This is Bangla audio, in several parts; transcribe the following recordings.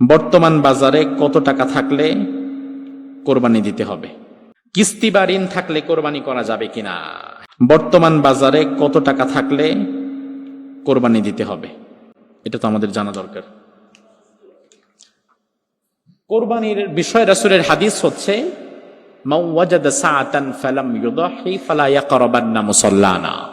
বর্তমান বাজারে কত টাকা থাকলে কোরবানি দিতে হবে? কিস্তি বা ঋণ থাকলে কোরবানি করা যাবে কিনা? বর্তমান বাজারে কত টাকা থাকলে কোরবানি দিতে হবে? এটা তো আমাদের জানা দরকার। কোরবানির বিষয় রাসূলের হাদিস হচ্ছে মাউ ওয়াজাদা সাআতান ফালাম ইউদাহি ফালা ইয়াকরাবান্না মুসাল্লানা।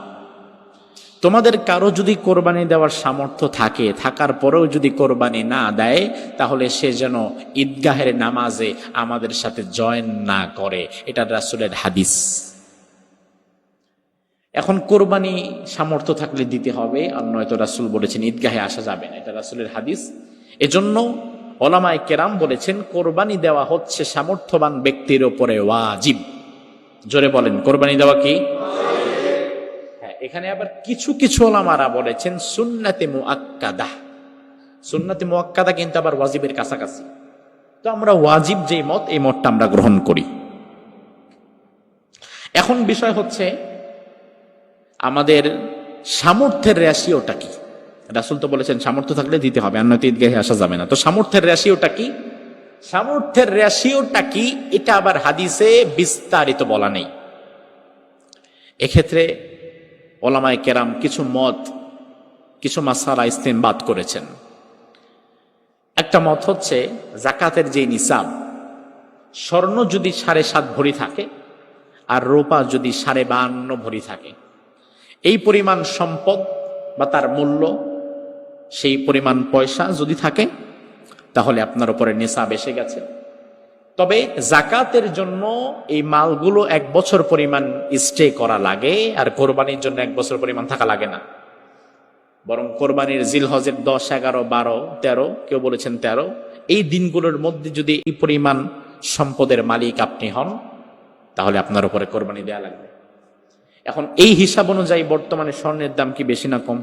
তোমাদের কারও যদি কোরবানি দেওয়ার সামর্থ্য থাকে, থাকার পরেও যদি কোরবানি না দেয়, তাহলে সে যেন ঈদগাহের নামাজে আমাদের সাথে জয়েন না করে। এটা রাসূলের হাদিস। এখন কোরবানি সামর্থ্য থাকলে দিতে হবে, আর নয়তো রাসূল বলেছেন ঈদগাহে আসা যাবে না। এটা রাসূলের হাদিস। এজন্য ওলামায় কেরাম বলেছেন, কোরবানি দেওয়া হচ্ছে সামর্থ্যবান ব্যক্তির ওপরে ওয়াজিব। জোরে বলেন, কোরবানি দেওয়া কি? এখানে আবার কিছু কিছু ওলামারা বলেছেন, সুন্নাতে মুআক্কাদা। সুন্নাতে মুআক্কাদা কিন্তু আবার ওয়াজিবের কাছাকাছি। তো আমরা ওয়াজিব যে মত, এই মতটা আমরা গ্রহণ করি। এখন বিষয় হচ্ছে, আমাদের সামর্থ্যের রেশিওটা কি? রাসুল তো বলেছেন, সামর্থ্য থাকলে দিতে হবে নয়তো ঈদগাহে আসা যাবে না। তো সামর্থ্যের রেশিওটা কি? সামর্থ্যের রেশিওটা কি? এটা আবার হাদিসে বিস্তারিত বলা নেই। এক্ষেত্রে ওলামায় কেরাম কিছু মত, কিছু মাসালা ইস্তেমবাদ করেছেন। একটা মত হচ্ছে, জাকাতের যে নিসাব, স্বর্ণ যদি সাড়ে সাত ভরি থাকে আর রোপা যদি সাড়ে বান্ন ভরি থাকে। এই পরিমাণ সম্পদ বা তার মূল্য, সেই পরিমাণ পয়সা যদি থাকে, তাহলে আপনার উপরে নেশাব এসে গেছে। তবে জাকাতের জন্য এই মালগুলো এক বছর পরিমাণ স্টে করা লাগে, আর কোরবানির জন্য এক বছর পরিমাণ থাকা লাগে না। বরং কোরবানির জিলহজের দশ, এগারো, বারো, তেরো, কেউ বলেছেন তেরো, এই দিনগুলোর মধ্যে যদি এই পরিমাণ সম্পদের মালিক আপনি হন, তাহলে আপনার উপরে কোরবানি দেয়া লাগবে। এখন এই হিসাব অনুযায়ী বর্তমানে স্বর্ণের দাম কি বেশি না কম?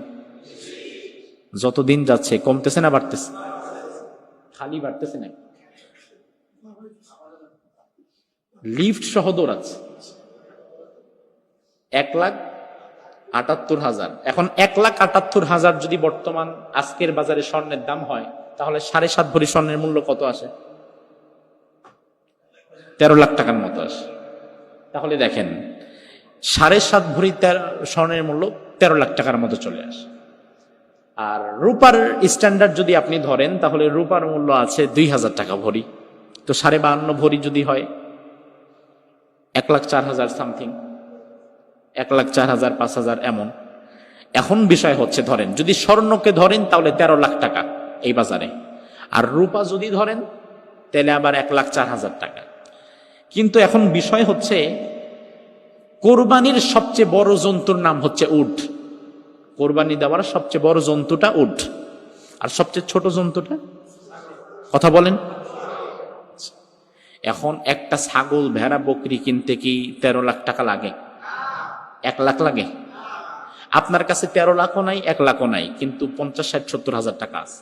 যত দিন যাচ্ছে, কমতেছে না বাড়তেছে? খালি বাড়তেছে না লিফট সহ দৌড়াচ্ছে। এক লাখ আটাত্তর হাজার। এখন এক লাখ আটাত্তর হাজার যদি বর্তমান আজকের বাজারে স্বর্ণের দাম হয়, তাহলে সাড়ে সাত ভরি স্বর্ণের মূল্য কত আসে? তেরো লাখ টাকার মতো আসে। তাহলে দেখেন, সাড়ে সাত ভরি স্বর্ণের মূল্য তেরো লাখ টাকার মতো চলে আসে। আর রূপার স্ট্যান্ডার্ড যদি আপনি ধরেন, তাহলে রূপার মূল্য আছে দুই হাজার টাকা ভরি। তো সাড়ে বাহান্ন ভরি যদি হয় এক লাখ চার হাজার সামথিং, এক লাখ চার হাজার, পাঁচ হাজার এমন। এখন বিষয় হচ্ছে, ধরেন, যদি স্বর্ণকে ধরেন, তাহলে তেরো লাখ টাকা এই বাজারে। আর রূপা যদি ধরেন, তাহলে আবার এক লাখ চার হাজার টাকা। কিন্তু এখন বিষয় হচ্ছে, কোরবানির সবচেয়ে বড় জন্তুর নাম হচ্ছে উট। কোরবানি দেওয়ার সবচেয়ে বড় জন্তুটা উট। আর সবচেয়ে ছোট জন্তুটা? কথা বলেন। এখন একটা ছাগল ভেড়া বকরি কিনতে কি তেরো লাখ টাকা লাগে? এক লাখ লাগে? আপনার কাছে তেরো লাখও নাই, এক লাখও নাই, কিন্তু পঞ্চাশ, ষাট, সত্তর হাজার টাকা আছে।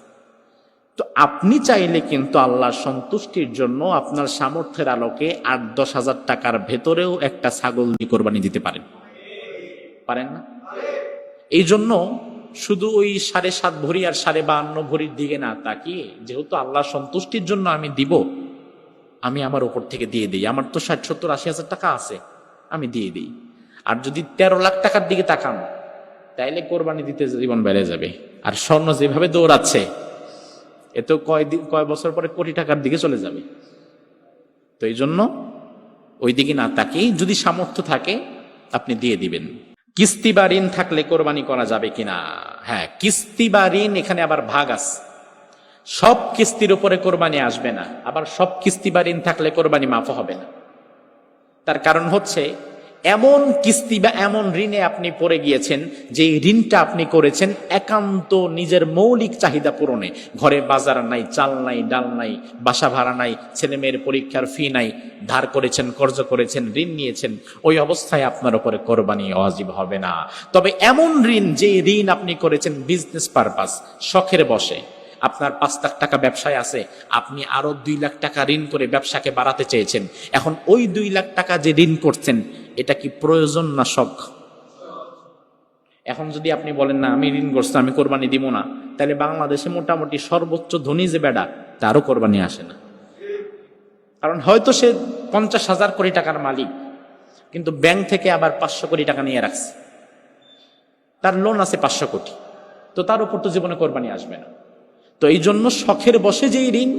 তো আপনি চাইলে কিন্তু আল্লাহর সন্তুষ্টির জন্য আপনার সামর্থ্যের আলোকে আট, দশ হাজার টাকার ভেতরেও একটা ছাগল দিয়ে কোরবানি দিতে পারেন। পারেন না? এই জন্য শুধু ওই সাড়ে সাত ভরি আর সাড়ে বাহান্ন ভরির দিকে না তাকিয়ে, যেহেতু আল্লাহ সন্তুষ্টির জন্য আমি দিব আমি আমার ওপর থেকে দিয়ে দিই। আমার তো ষাট, সত্তর, আশি হাজার টাকা আছে, আমি দিয়ে দিই। আর যদি তেরো লাখ টাকার দিকে তাকান, তাইলে কোরবানি দিতে জীবন বেড়ে যাবে। আর স্বর্ণ যেভাবে দৌড়াচ্ছে, এ তো কয় দিন কয় বছর পরে কোটি টাকার দিকে চলে যাবে। তো এই জন্য ওই দিকে না তাকিয়ে যদি সামর্থ্য থাকে, আপনি দিয়ে দিবেন। কিস্তি বা ঋণ থাকলে কোরবানি করা যাবে কিনা? হ্যাঁ কিস্তি বা ঋণ এখানে আবার ভাগ আছে। সব কিস্তির উপরে কোরবানি আসবে না, আবার সব কিস্তি বা ঋণ থাকলে কোরবানি মাফ হবে না। তার কারণ হচ্ছে, এমন কিস্তি বা এমন ঋণে আপনি পড়ে গিয়েছেন যে ঋণটা আপনি করেছেন একান্ত নিজের মৌলিক চাহিদা পূরণে। ঘরে বাজার নাই, চাল নাই, ডাল নাই, বাসা ভাড়া নাই, ছেলে মেয়ের পরীক্ষার ফি নাই, ধার করেছেন, কর্জ করেছেন, ঋণ নিয়েছেন, ওই অবস্থায় আপনার উপরে কোরবানি অজীব হবে না। তবে এমন ঋণ যে ঋণ আপনি করেছেন বিজনেস পারপাস শখের বসে আপনার পাঁচ লাখ টাকা ব্যবসায় আছে, আপনি আরও দুই লাখ টাকা ঋণ করে ব্যবসাকে বাড়াতে চেয়েছেন। এখন ওই দুই লাখ টাকা যে ঋণ করছেন, এটা কি প্রয়োজন না শখ? এখন যদি আপনি বলেন, না, আমি ঋণ করছি, আমি কোরবানি দিব না, তাহলে বাংলাদেশে মোটামুটি সর্বোচ্চ ধনী যে বেড়া তারও কোরবানি আসে না। কারণ হয়তো সে পঞ্চাশ হাজার কোটি টাকার মালিক, কিন্তু ব্যাংক থেকে আবার পাঁচশো কোটি টাকা নিয়ে রাখছে। তার লোন আছে পাঁচশো কোটি। তো তার উপর তো জীবনে কোরবানি আসবে না। তো এই জন্য শখের বসে যেই ঋণ,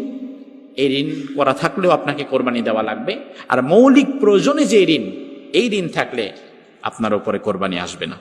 এই ঋণ করা থাকলেও আপনাকে কোরবানি দেওয়া লাগবে। আর মৌলিক প্রয়োজনে যে ঋণ, এই ঋণ থাকলে আপনার উপরে কোরবানি আসবে না।